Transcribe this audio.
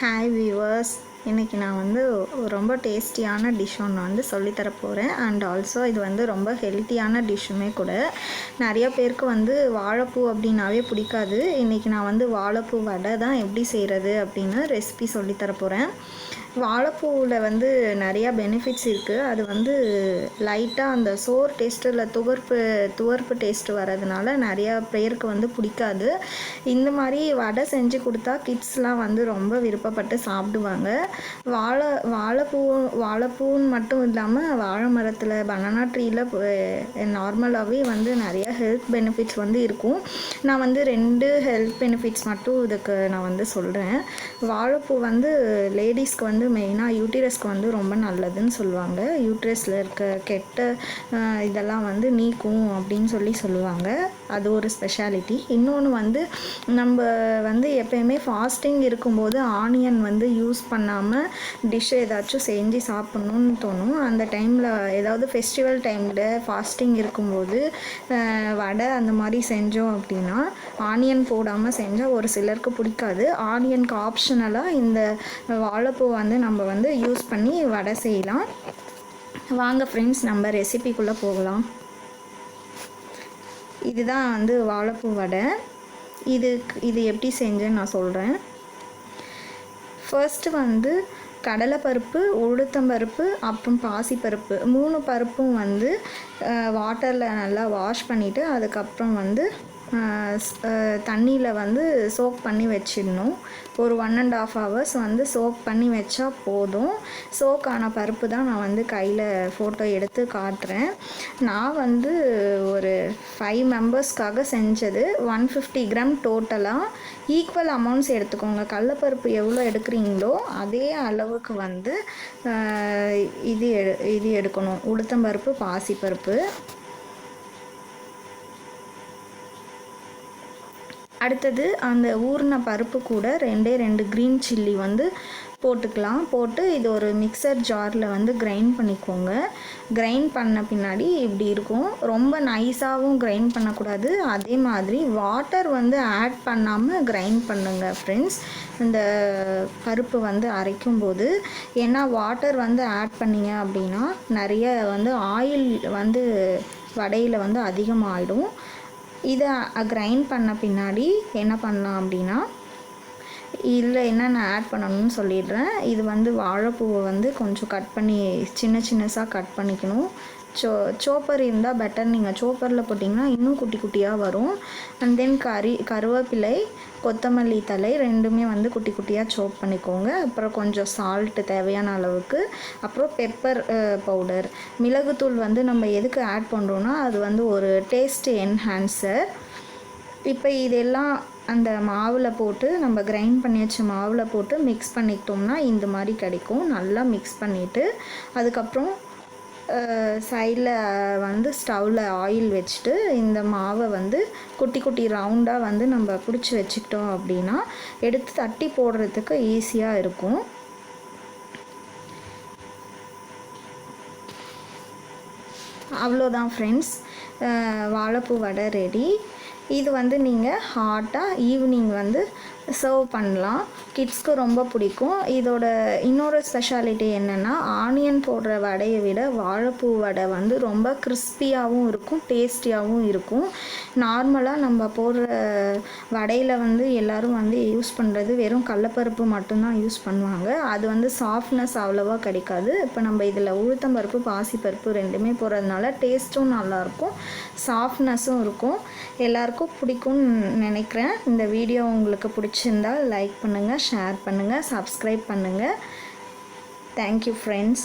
Hi viewers இன்றைக்கி நான் வந்து ரொம்ப டேஸ்டியான டிஷ் ஒன்று வந்து சொல்லித்தர போகிறேன் அண்ட் ஆல்சோ இது வந்து ரொம்ப ஹெல்த்தியான டிஷ்ஷுமே கூட. நிறைய பேருக்கு வந்து வாழைப்பூ அப்படின்னாவே பிடிக்காது. இன்றைக்கி நான் வந்து வாழைப்பூ வடை தான் எப்படி செய்கிறது அப்படின்னு ரெசிபி சொல்லித்தர போகிறேன் வாழைப்பூவில் வந்து நிறையா பெனிஃபிட்ஸ் இருக்குது அது வந்து லைட்டாக அந்த சோர் டேஸ்ட்டு இல்லை துவர்ப்பு துவர்ப்பு டேஸ்ட்டு வர்றதுனால நிறையா பேருக்கு வந்து பிடிக்காது. இந்த மாதிரி வடை செஞ்சு கொடுத்தா கிட்ஸ்லாம் வந்து ரொம்ப விருப்பப்பட்டு சாப்பிடுவாங்க. வாழை வாழைப்பூ வாழைப்பூன்னு மட்டும் இல்லாமல் வாழை மரத்தில் பனானா ட்ரீயில் நார்மலாகவே வந்து நிறைய ஹெல்த் பெனிஃபிட்ஸ் வந்து இருக்கும். நான் வந்து ரெண்டு ஹெல்த் பெனிஃபிட்ஸ் மட்டும் இதுக்கு நான் வந்து சொல்கிறேன் வாழைப்பூ வந்து லேடிஸ்க்கு வந்து மெயினாக யூட்டிரஸ்க்கு வந்து ரொம்ப நல்லதுன்னு சொல்லுவாங்க. யூட்ரஸில் இருக்க கெட்ட இதெல்லாம் வந்து நீக்கும் அப்படின்னு சொல்லி சொல்லுவாங்க. அது ஒரு ஸ்பெஷாலிட்டி இன்னொன்று வந்து நம்ம வந்து எப்பயுமே ஃபாஸ்டிங் இருக்கும்போது ஆனியன் வந்து யூஸ் பண்ணாமல் டிஷ் ஏதாச்சும் செஞ்சு சாப்பிட்ணுன்னு தோணும். அந்த டைமில் ஏதாவது ஃபெஸ்டிவல் டைமில் ஃபாஸ்டிங் இருக்கும்போது வடை அந்த மாதிரி செஞ்சோம் அப்படின்னா ஆனியன் போடாமல் செஞ்சால் ஒரு சிலருக்கு பிடிக்காது. ஆனியனுக்கு ஆப்ஷனலாக இந்த வாழைப்பூ வந்து நம்ம வந்து யூஸ் பண்ணி வடை செய்யலாம். வாங்க ஃப்ரெண்ட்ஸ் நம்ம ரெசிபிக்குள்ளே போகலாம். இதுதான் வந்து வாழைப்பூ வடை. இதுக்கு இது எப்படி செஞ்சேன்னு நான் சொல்கிறேன் ஃபர்ஸ்ட்டு வந்து கடலைப்பருப்பு உளுத்தம்பருப்பு அப்புறம் பாசிப்பருப்பு. மூணு பருப்பும் வந்து வாட்டரில் நல்லா வாஷ் பண்ணிவிட்டு அதுக்கப்புறம் வந்து தண்ணியில் வந்து சோக் பண்ணி வச்சிடணும். ஒரு ஒன் அண்ட் ஆஃப் ஹவர்ஸ் வந்து சோக் பண்ணி வச்சா போதும். சோக் ஆன பருப்பு தான் நான் வந்து கையில் ஃபோட்டோ எடுத்து காட்டுறேன். நான் வந்து ஒரு ஃபைவ் மெம்பர்ஸ்க்காக செஞ்சது. ஒன் ஃபிஃப்டி கிராம் டோட்டலாக ஈக்குவல் அமௌண்ட்ஸ் எடுத்துக்கோங்க. கடலப்பருப்பு எவ்வளோ எடுக்கிறீங்களோ அதே அளவுக்கு வந்து இது எடு இது எடுக்கணும். உளுத்தம்பருப்பு பாசிப்பருப்பு. அடுத்தது அந்த ஊறின பருப்பு கூட ரெண்டே ரெண்டு க்ரீன் சில்லி வந்து போட்டுக்கலாம். போட்டு இது ஒரு மிக்சர் ஜாரில் வந்து கிரைண்ட் பண்ணிக்கோங்க. கிரைண்ட் பண்ண பின்னாடி இப்படி இருக்கும். ரொம்ப நைஸாகவும் கிரைண்ட் பண்ணக்கூடாது. அதே மாதிரி வாட்டர் வந்து ஆட் பண்ணாமல் கிரைண்ட் பண்ணுங்கள் ஃப்ரெண்ட்ஸ் இந்த பருப்பு வந்து அரைக்கும் போது ஏன்னா வாட்டர் வந்து ஆட் பண்ணிங்க அப்படின்னா நிறைய வந்து ஆயில் வந்து வடையில் வந்து அதிகமாகிடும் இதை கிரைண்ட் பண்ண பின்னாடி என்ன பண்ணலாம் அப்படின்னா இதில் என்னென்ன ஆட் பண்ணணும்னு சொல்லிடுறேன். இது வந்து வாழைப்பூவை வந்து கொஞ்சம் கட் பண்ணி சின்ன சின்னஸாக கட் பண்ணிக்கணும். சோ சோப்பர் இருந்தால் பெட்டர் நீங்கள் சோப்பரில் போட்டிங்கன்னா இன்னும் குட்டி குட்டியாக வரும். அண்ட் தென் கறி கருவேப்பிலை கொத்தமல்லி தலை ரெண்டுமே வந்து குட்டி குட்டியாக சோப் பண்ணிக்கோங்க. அப்புறம் கொஞ்சம் சால்ட்டு தேவையான அளவுக்கு. அப்புறம் பெப்பர் பவுடர் மிளகுத்தூள் வந்து நம்ம எதுக்கு ஆட் பண்ணுறோன்னா அது வந்து ஒரு டேஸ்ட் என்ஹான்சர் இப்போ இதெல்லாம் அந்த மாவில் போட்டு நம்ம கிரைண்ட் பண்ணி வச்ச மாவில் போட்டு மிக்ஸ் பண்ணிக்கிட்டோம்னா இந்த மாதிரி கிடைக்கும். நல்லா மிக்ஸ் பண்ணிவிட்டு அதுக்கப்புறம் சைடில் வந்து ஸ்டவ்வில் ஆயில் வச்சுட்டு இந்த மாவை வந்து குட்டி குட்டி ரவுண்டாக வந்து நம்ம பிடிச்சி வச்சுக்கிட்டோம் அப்படின்னா எடுத்து தட்டி போடுறதுக்கு ஈஸியாக இருக்கும். அவ்வளோதான் ஃப்ரெண்ட்ஸ் வாழைப்பூ வடை ரெடி இது வந்து நீங்கள் ஹாட்டாக ஈவினிங் வந்து சர்வ் பண்ணலாம். கிட்ஸ்க்கு ரொம்ப பிடிக்கும். இதோட இன்னொரு ஸ்பெஷாலிட்டி என்னென்னா ஆனியன் போடுற வடையை விட வாழைப்பூ வடை வந்து ரொம்ப கிறிஸ்பியாகவும் இருக்கும் டேஸ்டியாகவும் இருக்கும். நார்மலாக நம்ம போடுற வடையில் வந்து எல்லாரும் வந்து யூஸ் பண்ணுறது வெறும் கடலப்பருப்பு மட்டும்தான் யூஸ் பண்ணுவாங்க. அது வந்து சாஃப்ட்னஸ் அவ்வளோவா கிடைக்காது. இப்போ நம்ம இதில் உளுத்தம்பருப்பு பாசிப்பருப்பு ரெண்டுமே போடுறதுனால டேஸ்ட்டும் நல்லாயிருக்கும் சாஃப்ட்னஸும் இருக்கும். எல்லாருக்கும் பிடிக்கும்னு நினைக்கிறேன். இந்த வீடியோ உங்களுக்கு பிடிச்சிருந்தால் லைக் பண்ணுங்கள் ஷேர் பண்ணுங்கள் சப்ஸ்கிரைப் பண்ணுங்கள் தேங்க்யூ ஃப்ரெண்ட்ஸ்